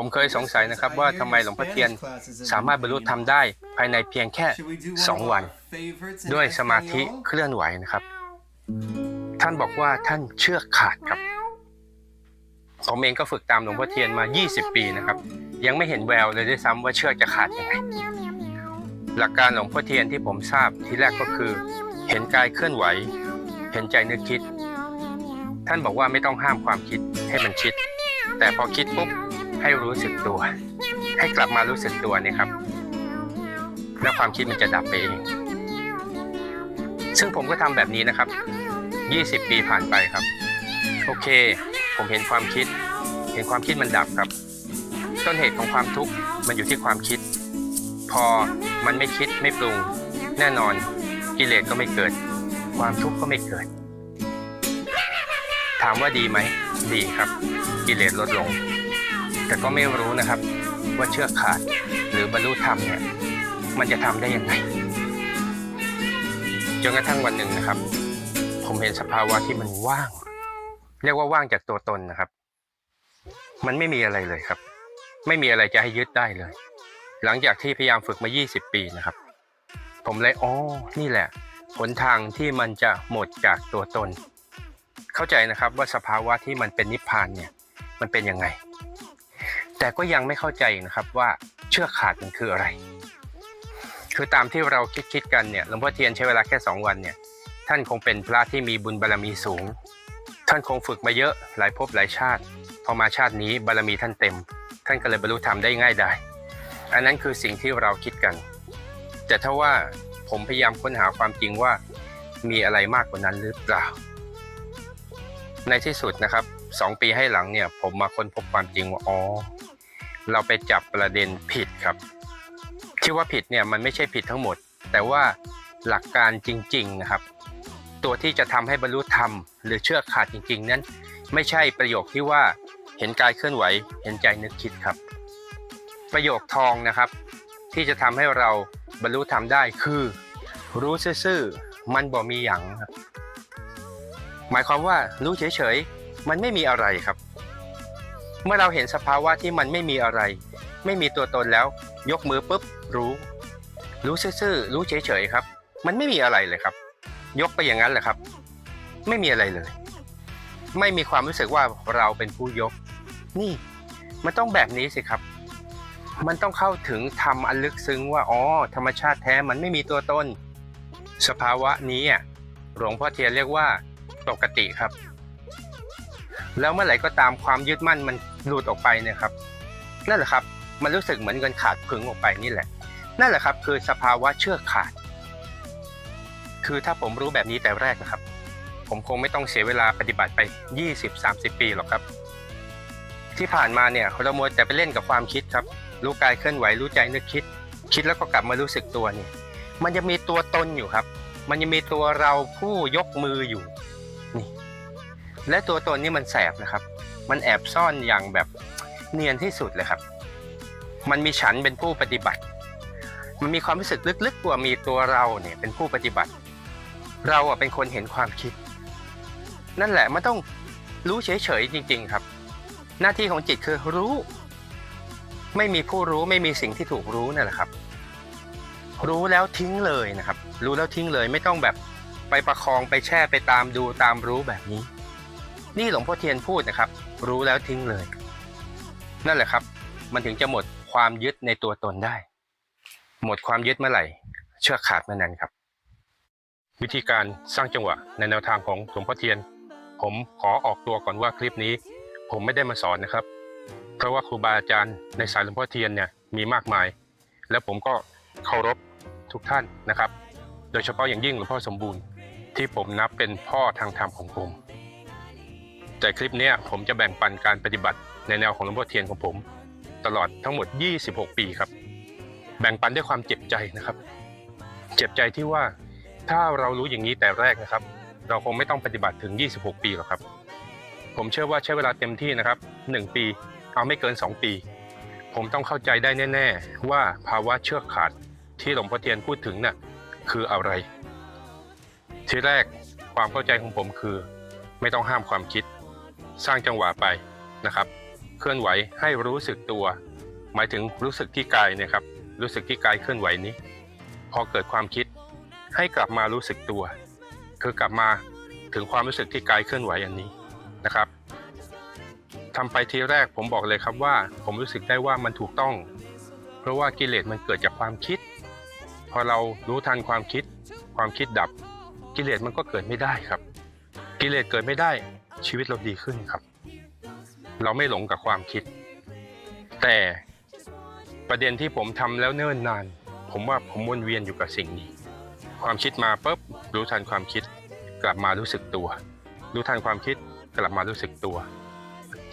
ผมเคยสงสัยนะครับว่าทำไมหลวงพ่อเทียนสามารถบรรลุธรรมได้ภายในเพียงแค่ 2 วัน ด้วยสมาธิเคลื่อนไหวนะครับ ท่านบอกว่าท่านเชื่อขาดครับ ผมเองก็ฝึกตามหลวงพ่อเทียนมา 20 ปีนะครับ ยังไม่เห็นแววเลยด้วยซ้ำว่าเชือกจะขาดยังไงหลักการหลวงพ่อเทียนที่ผมทราบทีแรกก็คือ เห็นกายเคลื่อนไหว เห็นใจนึกคิด ท่านบอกว่าไม่ต้องห้ามความคิดให้มันคิด แต่พอคิดปุ๊บ ให้รู้สึกตัว ให้กลับมารู้สึกตัวนี่ครับ แล้วความคิดมันจะดับไปเอง ซึ่งผมก็ทำแบบนี้นะครับ 20 ปีผ่านไปครับ โอเค ผมเห็นความคิด เห็นความคิดมันดับครับ ต้นเหตุของความทุกข์มันอยู่ที่ความคิด พอมันไม่คิดไม่ปรุง แน่นอนกิเลสก็ไม่เกิด ความทุกข์ก็ไม่เกิด ถามว่าดีไหม ดีครับ กิเลสลดลง แต่ก็ไม่รู้นะครับ ว่าเชือกขาดหรือบรรลุธรรมเนี่ยมันจะทำได้ยังไงจนกระทั่งวันหนึ่งนะครับ ผมเห็นสภาวะที่มันว่าง เรียกว่าว่างจากตัวตนนะครับ มันไม่มีอะไรเลยครับ ไม่มีอะไรจะให้ยึดได้เลย หลังจากที่พยายามฝึกมา 20 ปีนะครับ ผมเลยอ๋อนี่แหละหนทางที่มันจะหมดจากตัวตน เข้าใจนะครับว่าสภาวะที่มันเป็นนิพพานเนี่ยมันเป็นยังไง แต่ก็ยังไม่เข้าใจนะครับว่าเชือกขาดมันคืออะไร คือตามที่เราคิดคิดกันเนี่ยหลวงพ่อเทียนใช้เวลาแค่ 2 วันเนี่ยท่านคงเป็นพระที่มีบุญบารรมีสูง ท่านคงฝึกมาเยอะหลายภพหลายชาติ พอมาชาตินี้บารมีท่านเต็ม ท่านก็เลยบรรลุธรรมได้ง่ายได้ อันนั้นคือสิ่งที่เราคิดกัน แต่ถ้าว่าผมพยายามค้นหาความจริงว่ามีอะไรมากกว่านั้นหรือเปล่า ในที่สุดนะครับสองปีให้หลังเนี่ยผมมาค้นพบความจริงว่าอ๋อ เราไปจับประเด็นผิดครับ ที่ว่าผิดเนี่ยมันไม่ใช่ผิดทั้งหมด แต่ว่าหลักการจริงๆนะครับ ตัวที่จะทำให้บรรลุธรรม หรือเชื่อขาดจริง ๆ นั้น ไม่ใช่ประโยคที่ว่าเห็นกายเคลื่อนไหว เห็นใจนึกคิดครับ ประโยคทองนะครับ ที่จะทำให้เราบรรลุธรรมได้คือ รู้ซื่อๆมันบ่มีหยังครับหมายความว่ารู้เฉยๆมันไม่มีอะไรครับ เมื่อเราเห็นสภาวะที่มันไม่มีอะไร ไม่มีตัวตนแล้ว ยกมือปุ๊บรู้ รู้ซื่อๆรู้เฉยๆครับ มันไม่มีอะไรเลยครับ ยกไปอย่างนั้นแหละครับ ไม่มีอะไรเลย ไม่มีความรู้สึกว่าเราเป็นผู้ยก นี่ มันต้องแบบนี้สิครับ มันต้องเข้าถึงธรรมอันลึกซึ้งว่าอ๋อธรรมชาติแท้มันไม่มีตัวตนสภาวะนี้อะหลวงพ่อเทียนเรียกว่าปกติครับ แล้วเมื่อไหร่ก็ตามความยึดมั่นมันหลุดออกไปเนี่ยครับ นั่นแหละครับมันรู้สึกเหมือนเงินขาดผึงออกไปนี่แหละ นั่นแหละครับ คือสภาวะเชื่อกขาด คือถ้าผมรู้แบบนี้แต่แรกนะครับ ผมคงไม่ต้องเสียเวลาปฏิบัติไป 20-30 ปีหรอกครับ ที่ผ่านมาเนี่ยเราโมวแต่ไปเล่นกับความคิดครับ รู้กายเคลื่อนไหวรู้ใจนึกคิด คิดแล้วก็กลับมารู้สึกตัวนี่มันจะมีตัวตนอยู่ครับ มันจะมีตัวเราผู้ยกมืออยู่ และตัวตนนี่มันแสบนะครับ มันแอบซ่อนอย่างแบบเนียนที่สุดเลยครับ มันมีฉันเป็นผู้ปฏิบัติ มันมีความรู้สึกลึกๆว่ามีตัวเราเนี่ยเป็นผู้ปฏิบัติ เราอะเป็นคนเห็นความคิด นั่นแหละมันต้องรู้เฉยๆจริง ๆครับ หน้าที่ของจิตคือรู้ ไม่มีผู้รู้ไม่มีสิ่งที่ถูกรู้นั่นแหละครับ รู้แล้วทิ้งเลยนะครับ รู้แล้วทิ้งเลยไม่ต้องแบบไปประคองไปแช่ไปตามดูตามรู้แบบนี้ นี่หลวงพ่อเทียนพูดนะครับ รู้แล้วทิ้งเลย นั่นแหละครับ มันถึงจะหมดความยึดในตัวตนได้ หมดความยึดเมื่อไหร่ เชือกขาดเมื่อนั้นครับ วิธีการสร้างจังหวะในแนวทางของหลวงพ่อเทียน ผมขอออกตัวก่อนว่าคลิปนี้ ผมไม่ได้มาสอนนะครับ เพราะว่าครูบาอาจารย์ในสายหลวงพ่อเทียนเนี่ยมีมากมาย และผมก็เคารพทุกท่านนะครับ โดยเฉพาะอย่างยิ่งหลวงพ่อสมบูรณ์ที่ผมนับเป็นพ่อทางธรรมของผม แต่คลิปนี้ผมจะแบ่งปันการปฏิบัติในแนวของหลวงพ่อเทียนของผม ตลอดทั้งหมด 26 ปีครับ แบ่งปันด้วยความเจ็บใจนะครับ เจ็บใจที่ว่าถ้าเรารู้อย่างนี้แต่แรกนะครับ เราคงไม่ต้องปฏิบัติถึง 26 ปีหรอกครับ ผมเชื่อว่าใช้เวลาเต็มที่นะครับ 1 ปี เอาไม่เกิน 2 ปี ผมต้องเข้าใจได้แน่ ๆ ว่าภาวะเชือกขาดที่หลวงพ่อเทียนพูดถึงน่ะคืออะไร ทีแรกความเข้าใจของผมคือ ไม่ต้องห้ามความคิด สร้างจังหวะไปนะครับ เคลื่อนไหวให้รู้สึกตัว หมายถึงรู้สึกที่กายนะครับ รู้สึกที่กายเคลื่อนไหวนี้ พอเกิดความคิดให้กลับมารู้สึกตัว คือกลับมาถึงความรู้สึกที่กายเคลื่อนไหวอันนี้นะครับทำไปทีแรกผมบอกเลยครับว่า ผมรู้สึกได้ว่ามันถูกต้อง เพราะว่ากิเลสมันเกิดจากความคิด พอเรารู้ทันความคิด ความคิดดับ กิเลสมันก็เกิดไม่ได้ครับ กิเลสเกิดไม่ได้ ชีวิตเราดีขึ้นครับ เราไม่หลงกับความคิด แต่ประเด็นที่ผมทำแล้วเนิ่นนาน ผมว่าผมวนเวียนอยู่กับสิ่งนี้ ความคิดมาปุ๊บรู้ทันความคิด กลับมารู้สึกตัว รู้ทันความคิดกลับมารู้สึกตัว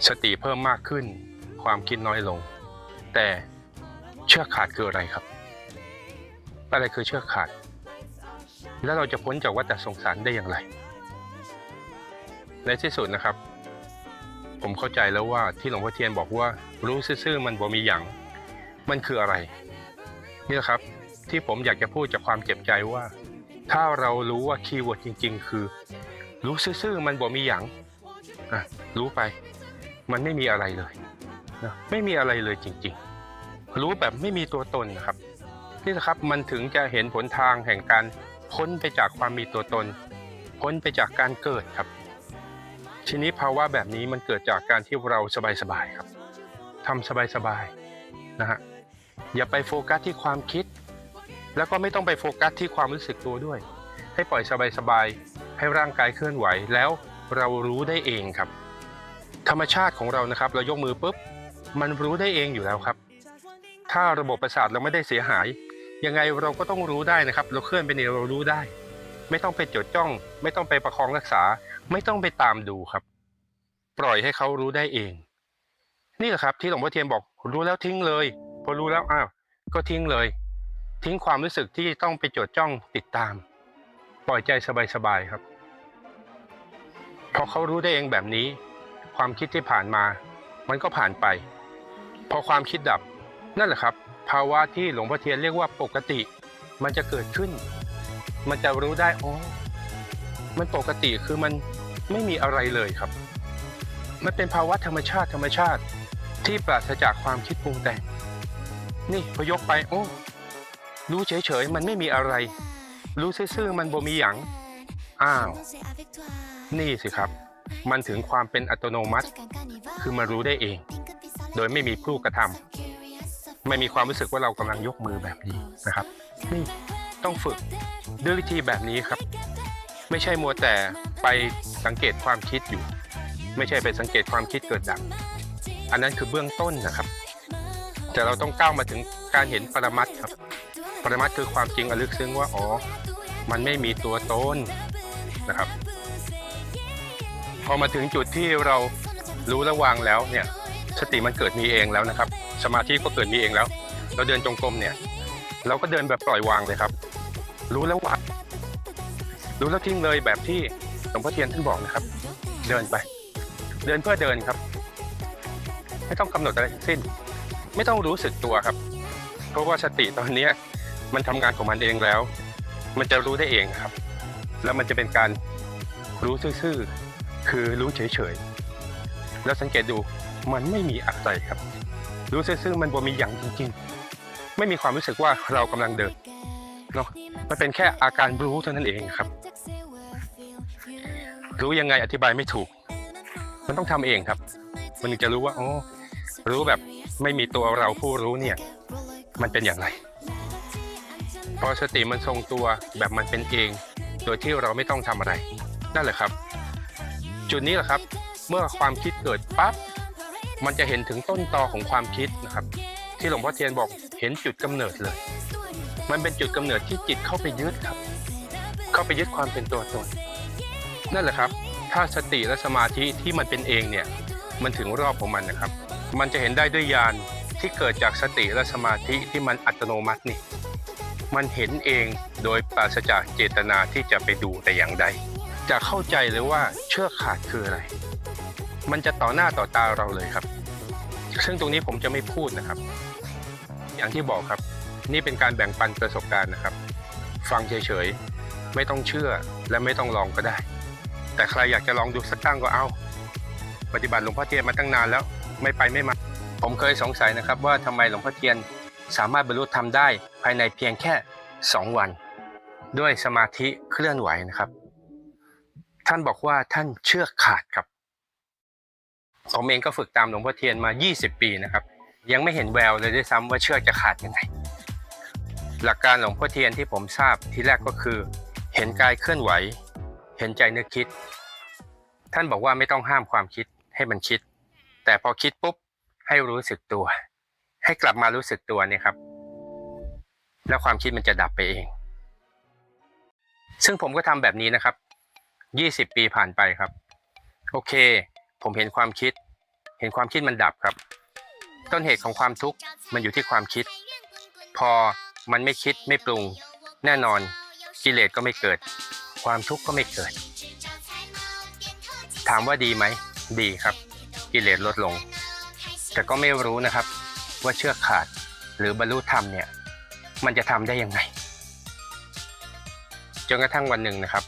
สติเพิ่มมากขึ้น ความคิดน้อยลง แต่เชือกขาดคืออะไรครับ อะไรคือเชือกขาด แล้วเราจะพ้นจากวัฏสงสารได้อย่างไร ในที่สุดนะครับ ผมเข้าใจแล้วว่าที่หลวงพ่อเทียนบอกว่ารู้ซื่อๆมันบ่มีอย่าง มันคืออะไรนี่แหละครับที่ผมอยากจะพูดจากความเจ็บใจว่า ถ้าเรารู้ว่าคีย์เวิร์ดจริง ๆ คือ รู้ซื่อๆมันบ่มีอย่างอะรู้ไป มันไม่มีอะไรเลยนะไม่มีอะไรเลยจริง ๆ รู้แบบไม่มีตัวตนนะครับนี่แหละครับมันถึงจะเห็นผลทางแห่งการพ้นไปจากความมีตัวตน พ้นไปจากการเกิดครับ ทีนี้ภาวะแบบนี้มันเกิดจากการที่เราสบายๆครับทำสบายๆนะฮะอย่าไปโฟกัสที่ความคิด แล้วก็ไม่ต้องไปโฟกัสที่ความรู้สึกตัวด้วย ให้ปล่อยสบายๆให้ร่างกายเคลื่อนไหวแล้วเรารู้ได้เองครับ ธรรมชาติของเรานะครับ เรายกมือปุ๊บมันรู้ได้เองอยู่แล้วครับ ถ้าระบบประสาทเราไม่ได้เสียหาย ยังไงเราก็ต้องรู้ได้นะครับ เราเคลื่อนไปเนี่ยเรารู้ได้ ไม่ต้องไปจดจ้อง ไม่ต้องไปประคองรักษา ไม่ต้องไปตามดูครับ ปล่อยให้เขารู้ได้เอง นี่แหละครับ ที่หลวงพ่อเทียนบอกรู้แล้วทิ้งเลย พอรู้แล้วอ้าวก็ทิ้งเลย ทิ้งความรู้สึกที่ต้องไปจดจ้องติดตาม ปล่อยใจสบายๆครับ พอเขารู้ได้เองแบบนี้ ความคิดที่ผ่านมา มันก็ผ่านไป พอความคิดดับ นั่นแหละครับ ภาวะที่หลวงพ่อเทียนเรียกว่าปกติ มันจะเกิดขึ้น มันจะรู้ได้อ๋อ มันปกติคือมันไม่มีอะไรเลยครับ มันเป็นภาวะธรรมชาติธรรมชาติที่ปราศจากความคิดปรุงแต่ง นี่พอยกไป โอ้ รู้เฉยๆ มันไม่มีอะไร รู้ซื่อๆ มันบ่มีหยัง อ้าว นี่สิครับ มันถึงความเป็นอัตโนมัติ คือมารู้ได้เอง โดยไม่มีผู้กระทำไม่มีความรู้สึกว่าเรากำลังยกมือแบบนี้นะครับ นี่ต้องฝึกด้วยวิธีแบบนี้ครับ ไม่ใช่มัวแต่ไปสังเกตความคิดอยู่ ไม่ใช่ไปสังเกตความคิดเกิดดับอันนั้นคือเบื้องต้นนะครับ แต่เราต้องก้าวมาถึงการเห็นปรมัตครับ ปรมัตคือความจริงอันลึกซึ้งว่าอ๋อมันไม่มีตัวตนนะครับ พอมาถึงจุดที่เรารู้และวางแล้วเนี่ยสติมันเกิดมีเองแล้วนะครับ สมาธิก็เกิดมีเองแล้ว เราเดินจงกรมเนี่ย เราก็เดินแบบปล่อยวางเลยครับ รู้แล้ววา งรู้แล้วทิ้งเลยแบบที่หลวงพ่อเทียนท่านบอกนะครับ เดินไป เดินเพื่อเดินครับ ไม่ต้องกำหนดอะไรทั้งสิ้น ไม่ต้องรู้สึกตัวครับ เพราะว่าสติตอนเนี้มันทำงานของมันเองแล้ว มันจะรู้ได้เองครับ แล้วมันจะเป็นการรู้ซื่อๆคือรู้เฉยๆแล้วสังเกตดูมันไม่มีอะไรครับ รู้ซื่อๆมันบ่มีอย่างจริง ๆ ไม่มีความรู้สึกว่าเรากำลังเดินเนาะมันเป็นแค่อาการรู้เท่านั้นเองครับ รู้ยังไงอธิบายไม่ถูก มันต้องทำเองครับ มันถึงจะรู้ว่าอ๋อรู้แบบไม่มีตัวเราผู้รู้เนี่ย มันเป็นอย่างไร พอสติมันทรงตัวแบบมันเป็นเอง โดยที่เราไม่ต้องทำอะไรนั่นแหละครับ จุดนี้แหละครับ เมื่อความคิดเกิดปั๊บมันจะเห็นถึงต้นตอของความคิดนะครับ ที่หลวงพ่อเทียนบอกเห็นจุดกำเนิดเลย มันเป็นจุดกำเนิดที่จิตเข้าไปยึดครับ เข้าไปยึดความเป็นตัวตน นั่นแหละครับ ถ้าสติและสมาธิที่มันเป็นเองเนี่ย มันถึงรอบของมันนะครับ มันจะเห็นได้ด้วยญาณที่เกิดจากสติและสมาธิที่มันอัตโนมัตินี่ มันเห็นเองโดยปราศจากเจตนาที่จะไปดูแต่อย่างใด จะเข้าใจเลยว่าเชือกขาดคืออะไร มันจะต่อหน้าต่อตาเราเลยครับ ซึ่งตรงนี้ผมจะไม่พูดนะครับ อย่างที่บอกครับ นี่เป็นการแบ่งปันประสบการณ์นะครับ ฟังเฉยๆ ไม่ต้องเชื่อและไม่ต้องลองก็ได้ แต่ใครอยากจะลองดูสักตั้งก็เอา ปฏิบัติหลวงพ่อเทียนมาตั้งนานแล้วไม่ไปไม่มา ผมเคยสงสัยนะครับว่าทำไมหลวงพ่อเทียนสามารถบรรลุธรรมได้ภายในเพียงแค่ 2 วัน ด้วยสมาธิเคลื่อนไหวนะครับ ท่านบอกว่าท่านเชื่อขาดครับ ผมเองก็ฝึกตามหลวงพ่อเทียนมา 20 ปีนะครับ ยังไม่เห็นแววเลยด้วยซ้ำว่าเชือกจะขาดยังไงหลักการหลวงพ่อเทียนที่ผมทราบที่แรกก็คือ เห็นกายเคลื่อนไหว เห็นใจนึกคิด ท่านบอกว่าไม่ต้องห้ามความคิดให้มันคิด แต่พอคิดปุ๊บให้รู้สึกตัว ให้กลับมารู้สึกตัวเนี่ยครับ แล้วความคิดมันจะดับไปเอง ซึ่งผมก็ทำแบบนี้นะครับ20ปีผ่านไปครับ โอเค ผมเห็นความคิด เห็นความคิดมันดับครับ ต้นเหตุของความทุกข์มันอยู่ที่ความคิด พอมันไม่คิดไม่ปรุง แน่นอนกิเลสก็ไม่เกิด ความทุกข์ก็ไม่เกิด ถามว่าดีไหม ดีครับ กิเลสลดลง แต่ก็ไม่รู้นะครับ ว่าเชือกขาดหรือบรรลุธรรมเนี่ย มันจะทำได้ยังไง จนกระทั่งวันหนึ่งนะครับ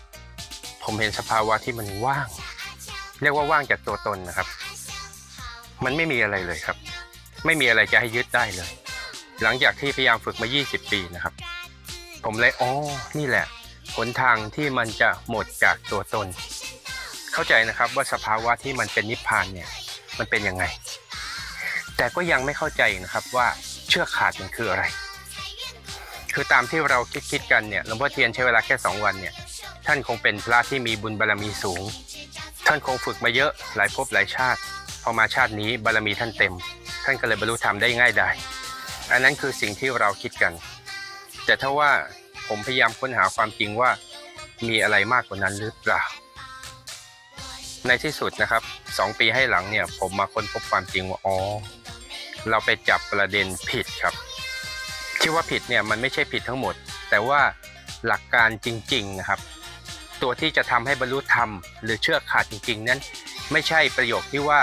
ผมเห็นสภาวะที่มันว่าง เรียกว่าว่างจากตัวตนนะครับ มันไม่มีอะไรเลยครับ ไม่มีอะไรจะให้ยึดได้เลย หลังจากที่พยายามฝึกมา 20 ปีนะครับ ผมเลยอ๋อนี่แหละห นทางที่มันจะหมดจากตัวตน เข้าใจนะครับว่าสภาวะที่มันเป็นนิพพานเนี่ยมันเป็นยังไง แต่ก็ยังไม่เข้าใจนะครับว่าเชือกขาดมันคืออะไร คือตามที่เราคิดคิดกันเนี่ยหลวงพ่อเทียนใช้เวลาแค่ 2 วันเนี่ยท่านคงเป็นพระที่มีบุญบารมีสูง ท่านคงฝึกมาเยอะหลายภพหลายชาติ พอมาชาตินี้บารมีท่านเต็ม ท่านก็เลยบรรลุธรรมได้ง่ายได้อันนั้นคือสิ่งที่เราคิดกัน แต่ถ้าว่า ผมพยายามค้นหาความจริงว่ามีอะไรมากกว่านั้นหรือเปล่า ในที่สุดนะครับสองปีให้หลังเนี่ย ผมมาค้นพบความจริงว่าอ๋อเราไปจับประเด็นผิดครับ ที่ว่าผิดเนี่ยมันไม่ใช่ผิดทั้งหมด แต่ว่าหลักการจริง ๆนะครับ ตัวที่จะทำให้บรรลุธรรม หรือเชื่อขาดจริง ๆ นั้น ไม่ใช่ประโยคที่ว่า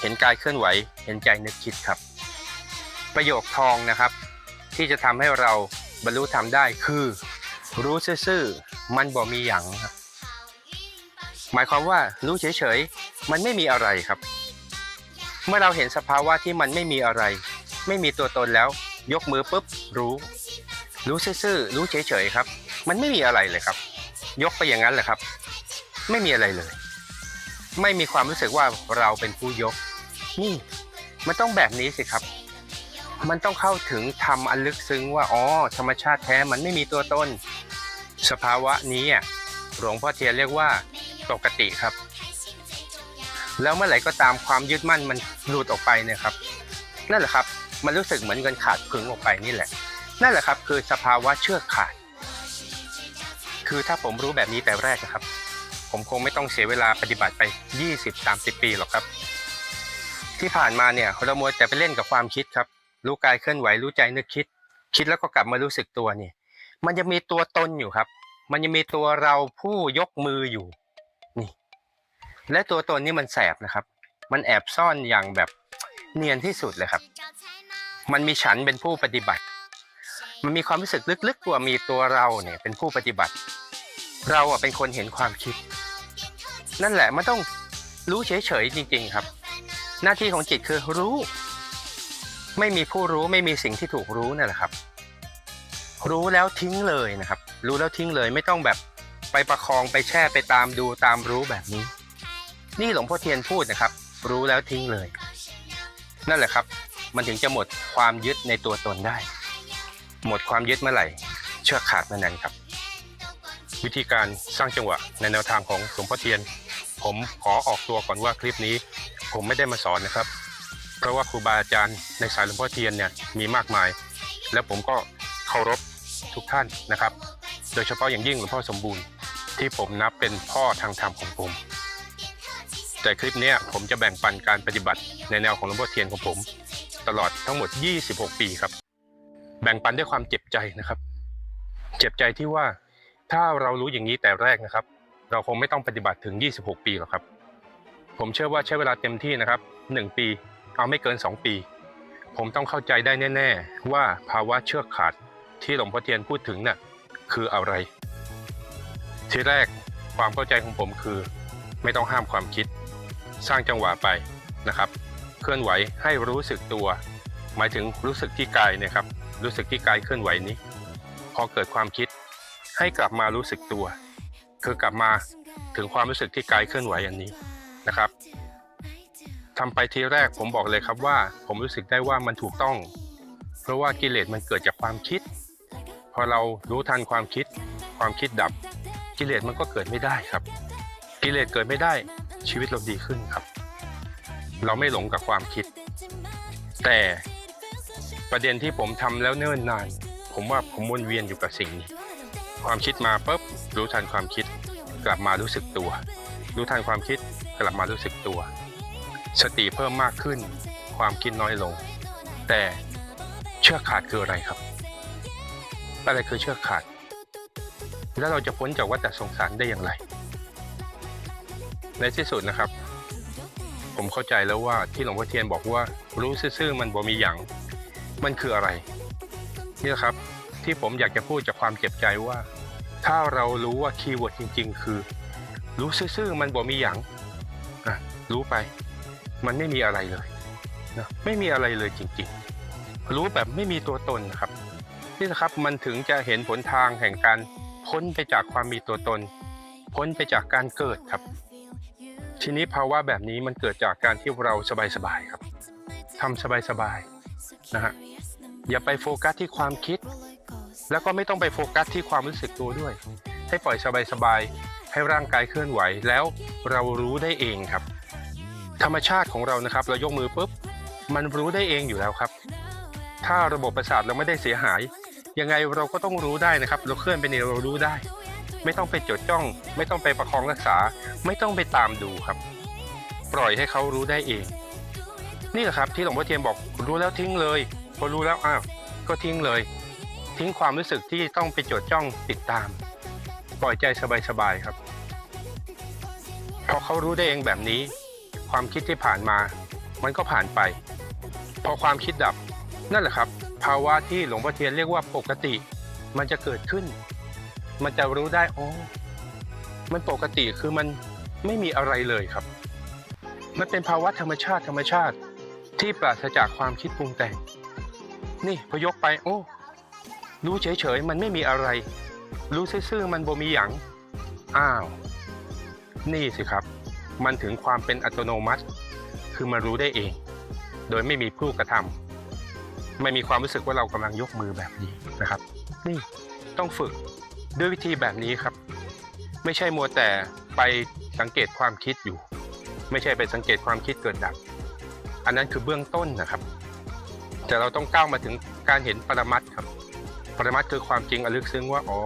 เห็นกายเคลื่อนไหว เห็นใจนึกคิดครับ ประโยคทองนะครับ ที่จะทำให้เรา บรรลุธรรมได้คือ รู้ซื่อๆมันบ่มีหยังครับหมายความว่ารู้เฉยๆมันไม่มีอะไรครับ เมื่อเราเห็นสภาวะที่มันไม่มีอะไร ไม่มีตัวตนแล้ว ยกมือปุ๊บรู้ รู้ซื่อๆรู้เฉยๆครับ มันไม่มีอะไรเลยครับ ยกไปอย่างนั้นแหละครับ ไม่มีอะไรเลย ไม่มีความรู้สึกว่าเราเป็นผู้ยก นี่ มันต้องแบบนี้สิครับ มันต้องเข้าถึงธรรมอันลึกซึ้งว่าอ๋อธรรมชาติแท้มันไม่มีตัวตนสภาวะนี้อะหลวงพ่อเทียนเรียกว่าปกติครับ แล้วเมื่อไหร่ก็ตามความยึดมั่นมันหลุดออกไปเนี่ยครับ นั่นแหละครับ มันรู้สึกเหมือนเงินขาดผึงออกไปนี่แหละ นั่นแหละครับ คือสภาวะเชื่อขาด คือถ้าผมรู้แบบนี้แต่แรกนะครับ ผมคงไม่ต้องเสียเวลาปฏิบัติไป 20-30 ปีหรอกครับ ที่ผ่านมาเนี่ยเราโมแต่ไปเล่นกับความคิดครับ รู้กายเคลื่อนไหวรู้ใจนึกคิด คิดแล้วก็กลับมารู้สึกตัวเนี่ยมันจะมีตัวตนอยู่ครับ มันยังมีตัวเราผู้ยกมืออยู่นี่ และตัวตนนี่มันแสบนะครับ มันแอบซ่อนอย่างแบบเนียนที่สุดเลยครับ มันมีฉันเป็นผู้ปฏิบัติ มันมีความรู้สึกลึกๆว่ามีตัวเราเนี่ยเป็นผู้ปฏิบัติ เราอะเป็นคนเห็นความคิด นั่นแหละมันต้องรู้เฉยๆจริง ๆ ครับ หน้าที่ของจิตคือรู้ ไม่มีผู้รู้ไม่มีสิ่งที่ถูกรู้นั่นแหละครับ รู้แล้วทิ้งเลยนะครับ รู้แล้วทิ้งเลยไม่ต้องแบบไปประคองไปแช่ไปตามดูตามรู้แบบนี้ นี่หลวงพ่อเทียนพูดนะครับ รู้แล้วทิ้งเลย นั่นแหละครับ มันถึงจะหมดความยึดในตัวตนได้ หมดความยึดเมื่อไหร่ เชือกขาดเมื่นั้นครับ วิธีการสร้างจังหวะในแนวทางของหลวงพ่อเทียน ผมขอออกตัวก่อนว่าคลิปนี้ ผมไม่ได้มาสอนนะครับ เพราะว่าครูบาอาจารย์ในสายหลวงพ่อเทียนเนี่ยมีมากมาย และผมก็เคารพทุกท่านนะครับ โดยเฉพาะอย่างยิ่งหลวงพ่อสมบูรณ์ที่ผมนับเป็นพ่อทางธรรมของผม แต่คลิปนี้ผมจะแบ่งปันการปฏิบัติในแนวของหลวงพ่อเทียนของผม ตลอดทั้งหมด 26 ปีครับ แบ่งปันด้วยความเจ็บใจนะครับ เจ็บใจที่ว่าถ้าเรารู้อย่างนี้แต่แรกนะครับ เราคงไม่ต้องปฏิบัติถึง 26 ปีหรอกครับ ผมเชื่อว่าใช้เวลาเต็มที่นะครับ 1 ปี เอาไม่เกิน 2 ปี ผมต้องเข้าใจได้แน่ ๆ ว่าภาวะเชือกขาดที่หลวงพ่อเทียนพูดถึงน่ะคืออะไร ทีแรกความเข้าใจของผมคือ ไม่ต้องห้ามความคิด สร้างจังหวะไปนะครับ เคลื่อนไหวให้รู้สึกตัว หมายถึงรู้สึกที่กายนะครับ รู้สึกที่กายเคลื่อนไหวนี้ พอเกิดความคิด ให้กลับมารู้สึกตัว คือกลับมาถึงความรู้สึกที่กายเคลื่อนไหวอันนี้นะครับ ทำไปทีแรกผมบอกเลยครับว่า ผมรู้สึกได้ว่ามันถูกต้อง เพราะว่ากิเลสมันเกิดจากความคิด พอเรารู้ทันความคิด ความคิดดับ กิเลสมันก็เกิดไม่ได้ครับ กิเลสเกิดไม่ได้ชีวิตเราดีขึ้นครับ เราไม่หลงกับความคิด แต่ประเด็นที่ผมทำแล้วเนิ่นนาน ผมว่าผมวนเวียนอยู่กับสิ่งนี้ ความคิดมาปุ๊บรู้ทันความคิด กลับมารู้สึกตัว รู้ทันความคิดกลับมารู้สึกตัว สติเพิ่มมากขึ้น ความคิดน้อยลง แต่เชื่อขาดคืออะไรครับ อะไรคือเชื่อขาด แล้วเราจะพ้นจากวัฏสงสารได้อย่างไร ในที่สุดนะครับ ผมเข้าใจแล้วว่าที่หลวงพ่อเทียนบอกว่ารู้ซื่อๆมันบ่มีหยังมันคืออะไร นี่แหละครับที่ผมอยากจะพูดจากความเจ็บใจว่า ถ้าเรารู้ว่าคีย์เวิร์ดจริง ๆ คือ รู้ซื่อๆมันบ่มีหยังอะรู้ไป มันไม่มีอะไรเลยนะไม่มีอะไรเลยจริงๆ รู้แบบไม่มีตัวตนนะครับนี่นะครับมันถึงจะเห็นผลทางแห่งการพ้นไปจากความมีตัวตน พ้นไปจากการเกิดครับ ทีนี้ภาวะแบบนี้มันเกิดจากการที่เราสบายๆครับทำสบายๆนะฮะอย่าไปโฟกัสที่ความคิด แล้วก็ไม่ต้องไปโฟกัสที่ความรู้สึกตัวด้วย ให้ปล่อยสบายๆให้ร่างกายเคลื่อนไหวแล้วเรารู้ได้เองครับ ธรรมชาติของเรานะครับ เรายกมือปุ๊บ มันรู้ได้เองอยู่แล้วครับ ถ้าระบบประสาทเราไม่ได้เสียหาย ยังไงเราก็ต้องรู้ได้นะครับ เราเคลื่อนไปเนี่ยเรารู้ได้ ไม่ต้องไปจดจ้อง ไม่ต้องไปประคองรักษา ไม่ต้องไปตามดูครับ ปล่อยให้เขารู้ได้เอง นี่แหละครับที่หลวงพ่อเทียนบอกรู้แล้วทิ้งเลย พอรู้แล้วอ้าวก็ทิ้งเลย ทิ้งความรู้สึกที่ต้องไปจดจ้องติดตาม ปล่อยใจสบายๆครับพอเขารู้ได้เองแบบนี้ ความคิดที่ผ่านมา มันก็ผ่านไป พอความคิดดับ นั่นแหละครับ ภาวะที่หลวงพ่อเทียนเรียกว่าปกติ มันจะเกิดขึ้น มันจะรู้ได้อ๋อมันปกติคือมันไม่มีอะไรเลยครับ มันเป็นภาวะธรรมชาติธรรมชาติที่ปราศจากความคิดปรุงแต่ง นี่พยกไป โอ้ รู้เฉยๆ มันไม่มีอะไร รู้ซื่อๆ มันบ่มีหยัง อ้าว นี่สิครับ มันถึงความเป็นอัตโนมัติ คือมันรู้ได้เอง โดยไม่มีผู้กระทำไม่มีความรู้สึกว่าเรากำลังยกมือแบบนี้นะครับ นี่ต้องฝึกด้วยวิธีแบบนี้ครับ ไม่ใช่มัวแต่ไปสังเกตความคิดอยู่ ไม่ใช่ไปสังเกตความคิดเกิดดับ อันนั้นคือเบื้องต้นนะครับ แต่เราต้องก้าวมาถึงการเห็นปรมัตครับ ปรมัตคือความจริงอลึกซึ้งว่าอ๋อ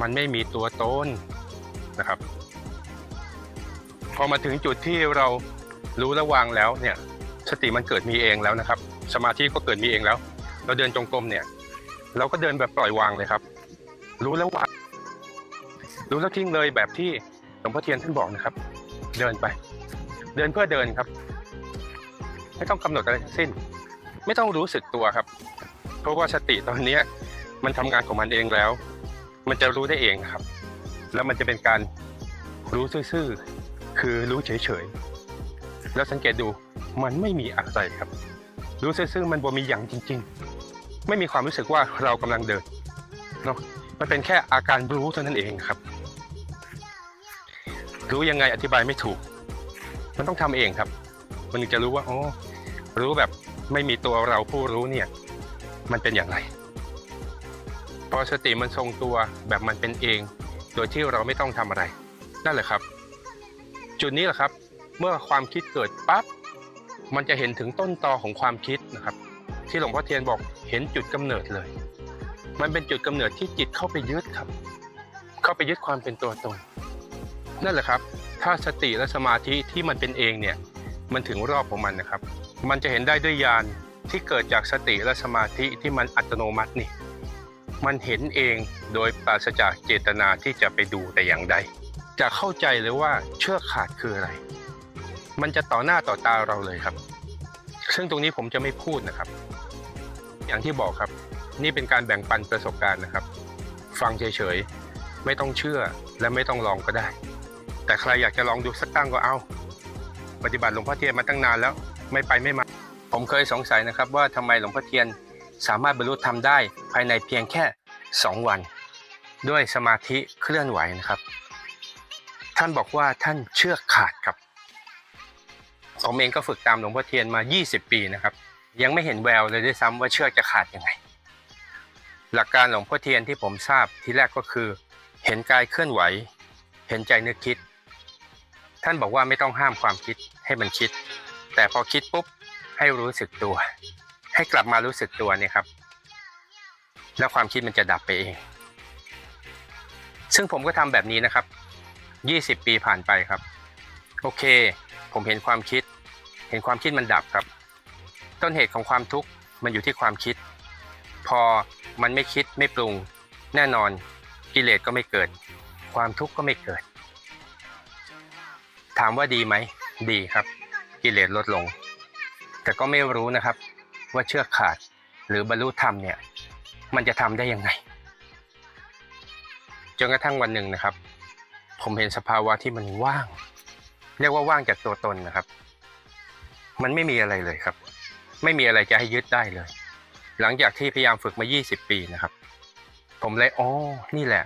มันไม่มีตัวตนนะครับ พอมาถึงจุดที่เรารู้และวางแล้วเนี่ยสติมันเกิดมีเองแล้วนะครับ สมาธิก็เกิดมีเองแล้ว เราเดินจงกรมเนี่ย เราก็เดินแบบปล่อยวางเลยครับ รู้แล้ววางรู้แล้วทิ้งเลยแบบที่หลวงพ่อเทียนท่านบอกนะครับ เดินไป เดินเพื่อเดินครับ ไม่ต้องกำหนดอะไรทั้งสิ้น ไม่ต้องรู้สึกตัวครับ เพราะว่าสติตอนเนี้ยมันทำงานของมันเองแล้ว มันจะรู้ได้เองครับ แล้วมันจะเป็นการรู้ซื่อ คือรู้เฉยๆ แล้วสังเกตดูมันไม่มีอะไรครับ รู้ซื่อๆมันบ่มีอย่างจริง ๆ ไม่มีความรู้สึกว่าเรากำลังเดินเนาะมันเป็นแค่อาการรู้เท่านั้นเองครับ รู้ยังไงอธิบายไม่ถูก มันต้องทำเองครับ มันถึงจะรู้ว่าอ๋อรู้แบบไม่มีตัวเราผู้รู้เนี่ย มันเป็นอย่างไร พอสติมันทรงตัวแบบมันเป็นเอง โดยที่เราไม่ต้องทำอะไรนั่นแหละครับ จุดนี้แหละครับ เมื่อความคิดเกิดปั๊บมันจะเห็นถึงต้นตอของความคิดนะครับ ที่หลวงพ่อเทียนบอกเห็นจุดกำเนิดเลย มันเป็นจุดกำเนิดที่จิตเข้าไปยึดครับ เข้าไปยึดความเป็นตัวตนนั่นแหละครับ ถ้าสติและสมาธิที่มันเป็นเองเนี่ยมันถึงรอบของมันนะครับ มันจะเห็นได้ด้วยญาณที่เกิดจากสติและสมาธิที่มันอัตโนมัตินี่ มันเห็นเองโดยปราศจากเจตนาที่จะไปดูแต่อย่างใด จะเข้าใจเลยว่าเชือกขาดคืออะไร มันจะต่อหน้าต่อตาเราเลยครับ ซึ่งตรงนี้ผมจะไม่พูดนะครับ อย่างที่บอกครับ นี่เป็นการแบ่งปันประสบการณ์นะครับ ฟังเฉยๆ ไม่ต้องเชื่อและไม่ต้องลองก็ได้ แต่ใครอยากจะลองดูสักตั้งก็เอา ปฏิบัติหลวงพ่อเทียนมาตั้งนานแล้ว ไม่ไปไม่มา ผมเคยสงสัยนะครับว่าทำไมหลวงพ่อเทียนสามารถบรรลุธรรมได้ภายในเพียงแค่ 2 วัน ด้วยสมาธิเคลื่อนไหวนะครับ ท่านบอกว่าท่านเชื่อขาดครับผมเองก็ฝึกตามหลวงพ่อเทียนมา 20 ปีนะครับ ยังไม่เห็นแววเลยด้วยซ้ำว่าเชือกจะขาดยังไง หลักการหลวงพ่อเทียนที่ผมทราบที่แรกก็คือ เห็นกายเคลื่อนไหว เห็นใจนึกคิด ท่านบอกว่าไม่ต้องห้ามความคิดให้มันคิด แต่พอคิดปุ๊บให้รู้สึกตัว ให้กลับมารู้สึกตัวเนี่ยครับ แล้วความคิดมันจะดับไปเอง ซึ่งผมก็ทำแบบนี้นะครับ 20 ปีผ่านไปครับ โอเค ผมเห็นความคิด เห็นความคิดมันดับครับ ต้นเหตุของความทุกข์มันอยู่ที่ความคิด พอมันไม่คิดไม่ปรุง แน่นอนกิเลสก็ไม่เกิด ความทุกข์ก็ไม่เกิด ถามว่าดีไหม ดีครับ กิเลสลดลง แต่ก็ไม่รู้นะครับ ว่าเชือกขาดหรือบรรลุธรรมเนี่ย มันจะทำได้ยังไงจนกระทั่งวันหนึ่งนะครับ ผมเห็นสภาวะที่มันว่าง เรียกว่าว่างจากตัวตนนะครับ มันไม่มีอะไรเลยครับ ไม่มีอะไรจะให้ยึดได้เลย หลังจากที่พยายามฝึกมา 20 ปีนะครับ ผมเลยอ๋อนี่แหละ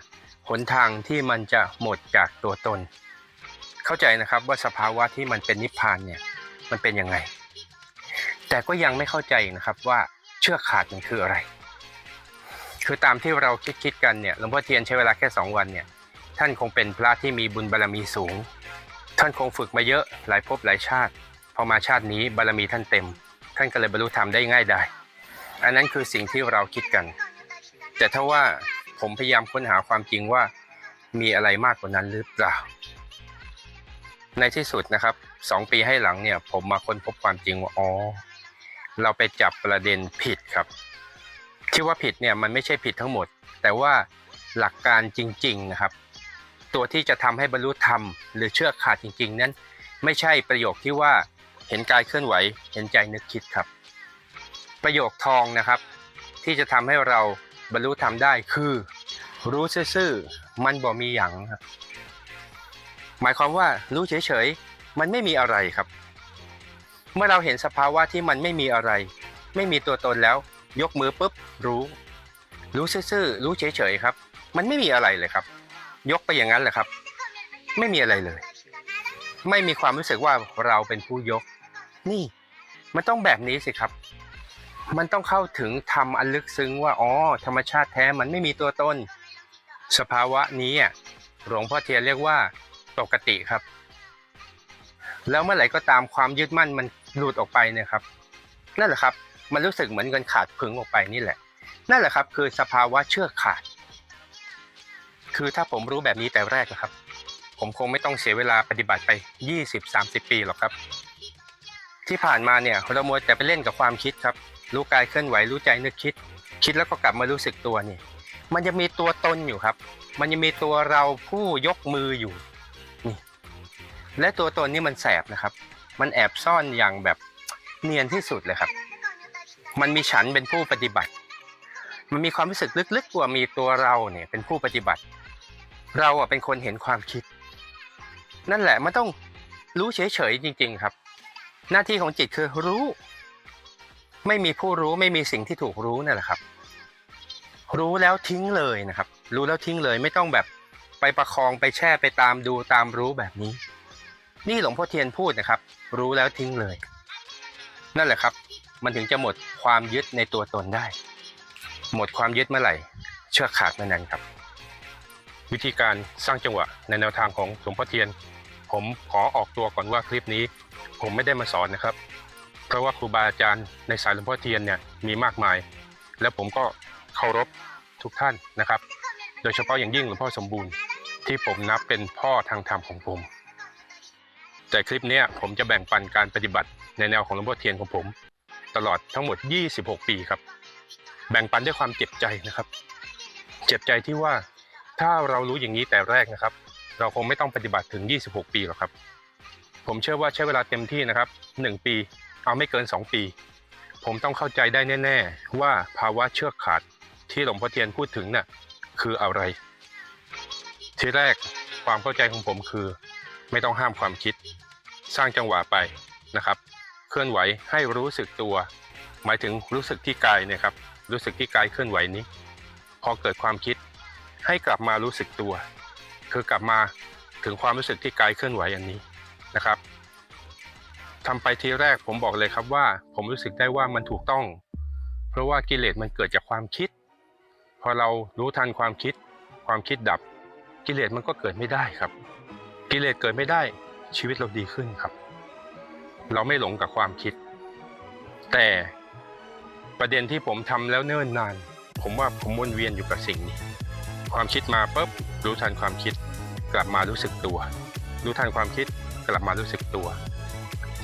หนทางที่มันจะหมดจากตัวตน เข้าใจนะครับว่าสภาวะที่มันเป็นนิพพานเนี่ย มันเป็นยังไง แต่ก็ยังไม่เข้าใจนะครับว่าเชือกขาดมันคืออะไร คือตามที่เราคิดคิดกันเนี่ยหลวงพ่อเทียนใช้เวลาแค่ 2 วันเนี่ย ท่านคงเป็นพระที่มีบุญบารมีสูง ท่านคงฝึกมาเยอะหลายภพหลายชาติ พอมาชาตินี้บารมีท่านเต็ม ท่านก็เลยบรรลุธรรมได้ง่ายได้ อันนั้นคือสิ่งที่เราคิดกัน แต่ถ้าว่าผมพยายามค้นหาความจริงว่ามีอะไรมากกว่านั้นหรือเปล่า ในที่สุดนะครับสองปีให้หลังเนี่ย ผมมาค้นพบความจริงว่าอ๋อเราไปจับประเด็นผิดครับ ที่ว่าผิดเนี่ยมันไม่ใช่ผิดทั้งหมด แต่ว่าหลักการจริง ๆ นะครับ ตัวที่จะทำให้บรรลุธรรม หรือเชื่อขาดจริง ๆ นั้น ไม่ใช่ประโยคที่ว่าเห็นกายเคลื่อนไหว เห็นใจนึกคิดครับ ประโยคทองนะครับ ที่จะทำให้เราบรรลุธรรมได้คือ รู้ซื่อๆมันบ่มีหยังครับหมายความว่ารู้เฉยๆมันไม่มีอะไรครับ เมื่อเราเห็นสภาวะที่มันไม่มีอะไร ไม่มีตัวตนแล้ว ยกมือปุ๊บรู้ รู้ซื่อๆรู้เฉยๆครับ มันไม่มีอะไรเลยครับ ยกไปอย่างนั้นแหละครับ ไม่มีอะไรเลย ไม่มีความรู้สึกว่าเราเป็นผู้ยก นี่ มันต้องแบบนี้สิครับ มันต้องเข้าถึงธรรมอันลึกซึ้งว่าอ๋อธรรมชาติแท้มันไม่มีตัวตนสภาวะนี้อะหลวงพ่อเทียนเรียกว่าปกติครับ แล้วเมื่อไหร่ก็ตามความยึดมั่นมันหลุดออกไปเนี่ยครับนั่นแหละครับ มันรู้สึกเหมือนเงินขาดผึงออกไปนี่แหละ นั่นแหละครับ คือสภาวะเชื่อขาด คือถ้าผมรู้แบบนี้แต่แรกนะครับ ผมคงไม่ต้องเสียเวลาปฏิบัติไป 20-30 ปีหรอกครับ ที่ผ่านมาเนี่ยเรามัวแต่ไปเล่นกับความคิดครับ รู้กายเคลื่อนไหวรู้ใจนึกคิด คิดแล้วก็กลับมารู้สึกตัวนี่ มันจะมีตัวตนอยู่ครับ มันจะมีตัวเราผู้ยกมืออยู่นี่และตัวตนนี่มันแสบนะครับ มันแอบซ่อนอย่างแบบเนียนที่สุดเลยครับ มันมีฉันเป็นผู้ปฏิบัติ มันมีความรู้สึกลึกๆว่ามีตัวเราเนี่ยเป็นผู้ปฏิบัติ เราอะเป็นคนเห็นความคิด นั่นแหละมันต้องรู้เฉยๆจริง ๆ ครับ หน้าที่ของจิตคือรู้ ไม่มีผู้รู้ไม่มีสิ่งที่ถูกรู้นั่นแหละครับ รู้แล้วทิ้งเลยนะครับ รู้แล้วทิ้งเลยไม่ต้องแบบไปประคองไปแช่ไปตามดูตามรู้แบบนี้ นี่หลวงพ่อเทียนพูดนะครับ รู้แล้วทิ้งเลย นั่นแหละครับ มันถึงจะหมดความยึดในตัวตนได้ หมดความยึดเมื่อไหร่ เชื่อขาดเมื่อนั้นครับ วิธีการสร้างจังหวะในแนวทางของหลวงพ่อเทียน ผมขอออกตัวก่อนว่าคลิปนี้ ผมไม่ได้มาสอนนะครับ เพราะว่าครูบาอาจารย์ในสายหลวงพ่อเทียนเนี่ยมีมากมาย และผมก็เคารพทุกท่านนะครับ โดยเฉพาะอย่างยิ่งหลวงพ่อสมบูรณ์ ที่ผมนับเป็นพ่อทางธรรมของผม แต่คลิปนี้ผมจะแบ่งปันการปฏิบัติในแนวของหลวงพ่อเทียนของผม ตลอดทั้งหมด 26 ปีครับ แบ่งปันด้วยความเจ็บใจนะครับ เจ็บใจที่ว่า ถ้าเรารู้อย่างนี้แต่แรกนะครับ เราคงไม่ต้องปฏิบัติถึง 26 ปีหรอกครับ ผมเชื่อว่าใช้เวลาเต็มที่นะครับ 1 ปี เอาไม่เกิน 2 ปี ผมต้องเข้าใจได้แน่ ๆ ว่าภาวะเชือกขาดที่หลวงพ่อเทียนพูดถึงน่ะคืออะไร ที่แรกความเข้าใจของผมคือ ไม่ต้องห้ามความคิด สร้างจังหวะไปนะครับ เคลื่อนไหวให้รู้สึกตัว หมายถึงรู้สึกที่กายเนี่ยครับรู้สึกที่กายเคลื่อนไหวนี้ พอเกิดความคิด ให้กลับมารู้สึกตัว คือกลับมาถึงความรู้สึกที่กายเคลื่อนไหวอันนี้นะครับทำไปทีแรกผมบอกเลยครับว่า ผมรู้สึกได้ว่ามันถูกต้อง เพราะว่ากิเลสมันเกิดจากความคิด พอเรารู้ทันความคิด ความคิดดับ กิเลสมันก็เกิดไม่ได้ครับ กิเลสเกิดไม่ได้ชีวิตเราดีขึ้นครับ เราไม่หลงกับความคิด แต่ประเด็นที่ผมทำแล้วเนิ่นนาน ผมว่าผมวนเวียนอยู่กับสิ่งนี้ ความคิดมาปุ๊บรู้ทันความคิด กลับมารู้สึกตัว รู้ทันความคิดกลับมารู้สึกตัว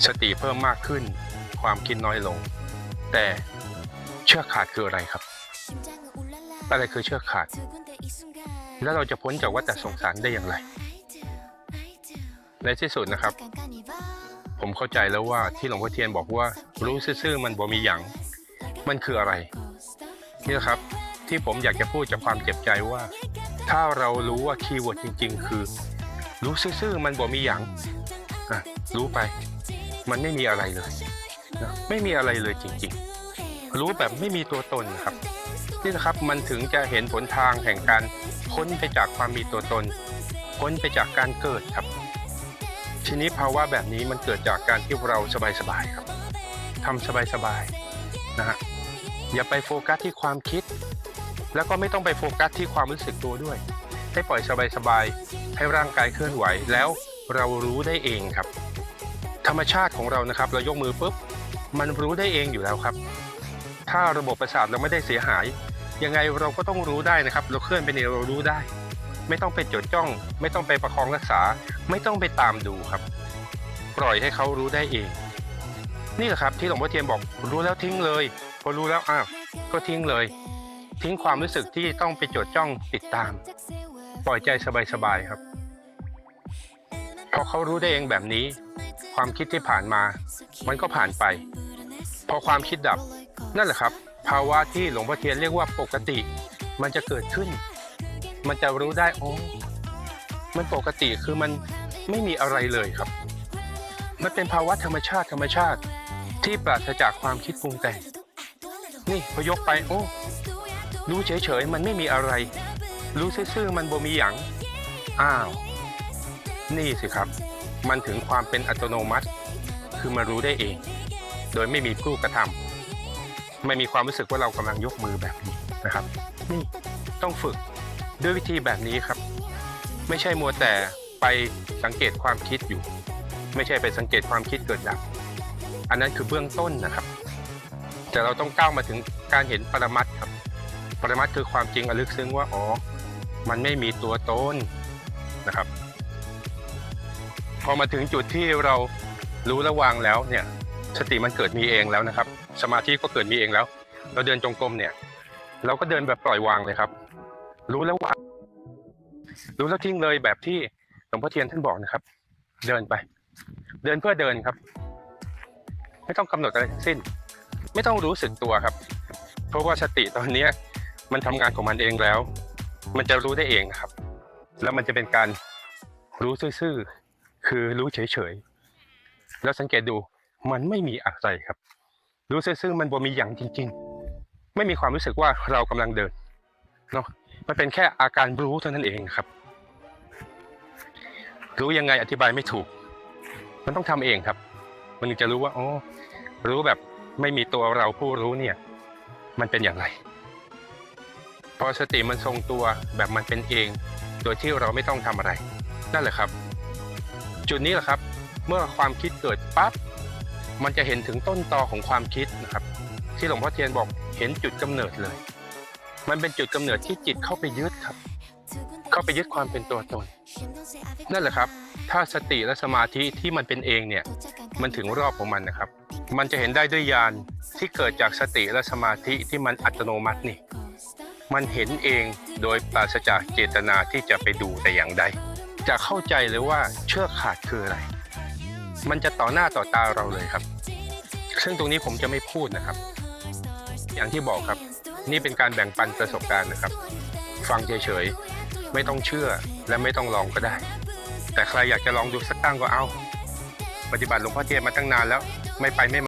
สติเพิ่มมากขึ้น ความคิดน้อยลง แต่เชื่อขาดคืออะไรครับอะไรคือเชื่อขาด แล้วเราจะพ้นจากวัฏสงสารได้อย่างไร ในที่สุดนะครับ ผมเข้าใจแล้วว่าที่หลวงพ่อเทียนบอกว่ารู้ซื่อๆมันบ่มีหยัง มันคืออะไร นี่นะครับ ที่ผมอยากจะพูดจากความเจ็บใจว่า ถ้าเรารู้ว่าคีย์เวิร์ดจริง ๆ คือ รู้ซื่อๆมันบ่มีหยังอะรู้ไป มันไม่มีอะไรเลยนะไม่มีอะไรเลยจริง ๆ รู้แบบไม่มีตัวตนครับนี่นะครับมันถึงจะเห็นผลทางแห่งการพ้นไปจากความมีตัวตน พ้นไปจากการเกิดครับ ทีนี้ภาวะแบบนี้มันเกิดจากการที่เราสบายๆครับทำสบายๆนะฮะอย่าไปโฟกัสที่ความคิด แล้วก็ไม่ต้องไปโฟกัสที่ความรู้สึกตัวด้วย ให้ปล่อยสบายๆ ให้ร่างกายเคลื่อนไหวแล้วเรารู้ได้เองครับ ธรรมชาติของเรานะครับ เรายกมือปุ๊บ มันรู้ได้เองอยู่แล้วครับ ถ้าระบบประสาทเราไม่ได้เสียหาย ยังไงเราก็ต้องรู้ได้นะครับ เราเคลื่อนไปเนี่ยเรารู้ได้ ไม่ต้องไปจดจ้อง ไม่ต้องไปประคองรักษา ไม่ต้องไปตามดูครับ ปล่อยให้เขารู้ได้เอง นี่แหละครับที่หลวงพ่อเทียนบอกรู้แล้วทิ้งเลย พอรู้แล้วอ้าวก็ทิ้งเลย ทิ้งความรู้สึกที่ต้องไปจดจ้องติดตาม ปล่อยใจสบายๆครับพอเขารู้ได้เองแบบนี้ ความคิดที่ผ่านมา มันก็ผ่านไป พอความคิดดับนั่นแหละครับ ภาวะที่หลวงพ่อเทียนเรียกว่าปกติ มันจะเกิดขึ้น มันจะรู้ได้โอ้มันปกติคือมันไม่มีอะไรเลยครับ มันเป็นภาวะธรรมชาติธรรมชาติที่ปราศจากความคิดปรุงแต่งนี่พอยกไปโอ้ รู้เฉยๆ มันไม่มีอะไร รู้ซื่อๆมันบ่มีหยัง อ้าว นี่สิครับ มันถึงความเป็นอัตโนมัติ คือมารู้ได้เอง โดยไม่มีผู้กระทำไม่มีความรู้สึกว่าเรากำลังยกมือแบบนี้นะครับ นี่ต้องฝึกด้วยวิธีแบบนี้ครับ ไม่ใช่มัวแต่ไปสังเกตความคิดอยู่ ไม่ใช่ไปสังเกตความคิดเกิดดับ อันนั้นคือเบื้องต้นนะครับ แต่เราต้องก้าวมาถึงการเห็นปรมัตครับ ปรมัตคือความจริงระลึกซึ้งว่าอ๋อ มันไม่มีตัวตนนะครับ พอมาถึงจุดที่เรารู้ระวางแล้วเนี่ย สติมันเกิดมีเองแล้วนะครับ สมาธิก็เกิดมีเองแล้ว เราเดินจงกรมเนี่ย เราก็เดินแบบปล่อยวางเลยครับ รู้แล้ววางรู้แล้วทิ้งเลยแบบที่หลวงพ่อเทียนท่านบอกนะครับ เดินไป เดินเพื่อเดินครับ ไม่ต้องกำหนดอะไรทั้งสิ้น ไม่ต้องรู้สึกตัวครับ เพราะว่าสติตอนเนี้ย มันทำงานของมันเองแล้ว มันจะรู้ได้เองครับ แล้วมันจะเป็นการรู้ซื่อๆคือรู้เฉยๆแล้วสังเกตดูมันไม่มีอะไรครับ รู้ซื่อๆมันบ่มีอย่างจริง ๆ ไม่มีความรู้สึกว่าเรากำลังเดินเนาะมันเป็นแค่อาการรู้เท่านั้นเองครับ รู้ยังไงอธิบายไม่ถูก มันต้องทำเองครับ มันถึงจะรู้ว่าอ๋อรู้แบบไม่มีตัวเราผู้รู้เนี่ย มันเป็นอย่างไร พอสติมันทรงตัวแบบมันเป็นเอง โดยที่เราไม่ต้องทำอะไร นั่นแหละครับ จุดนี้แหละครับ เมื่อความคิดเกิดปั๊บมันจะเห็นถึงต้นตอของความคิดนะครับ ที่หลวงพ่อเทียนบอกเห็นจุดกำเนิดเลย มันเป็นจุดกำเนิดที่จิตเข้าไปยึดครับ เข้าไปยึดความเป็นตัวตน นั่นแหละครับ ถ้าสติและสมาธิที่มันเป็นเองเนี่ย มันถึงรอบของมันนะครับ มันจะเห็นได้ด้วยญาณที่เกิดจากสติและสมาธิที่มันอัตโนมัตินี่ มันเห็นเองโดยปราศจากเจตนาที่จะไปดูแต่อย่างใด จะเข้าใจเลยว่าเชือกขาดคืออะไร มันจะต่อหน้าต่อตาเราเลยครับ ซึ่งตรงนี้ผมจะไม่พูดนะครับ อย่างที่บอกครับ นี่เป็นการแบ่งปันประสบการณ์นะครับ ฟังเฉยๆ ไม่ต้องเชื่อและไม่ต้องลองก็ได้ แต่ใครอยากจะลองดูสักตั้งก็เอา ปฏิบัติหลวงพ่อเทียนมาตั้งนานแล้ว ไม่ไปไม่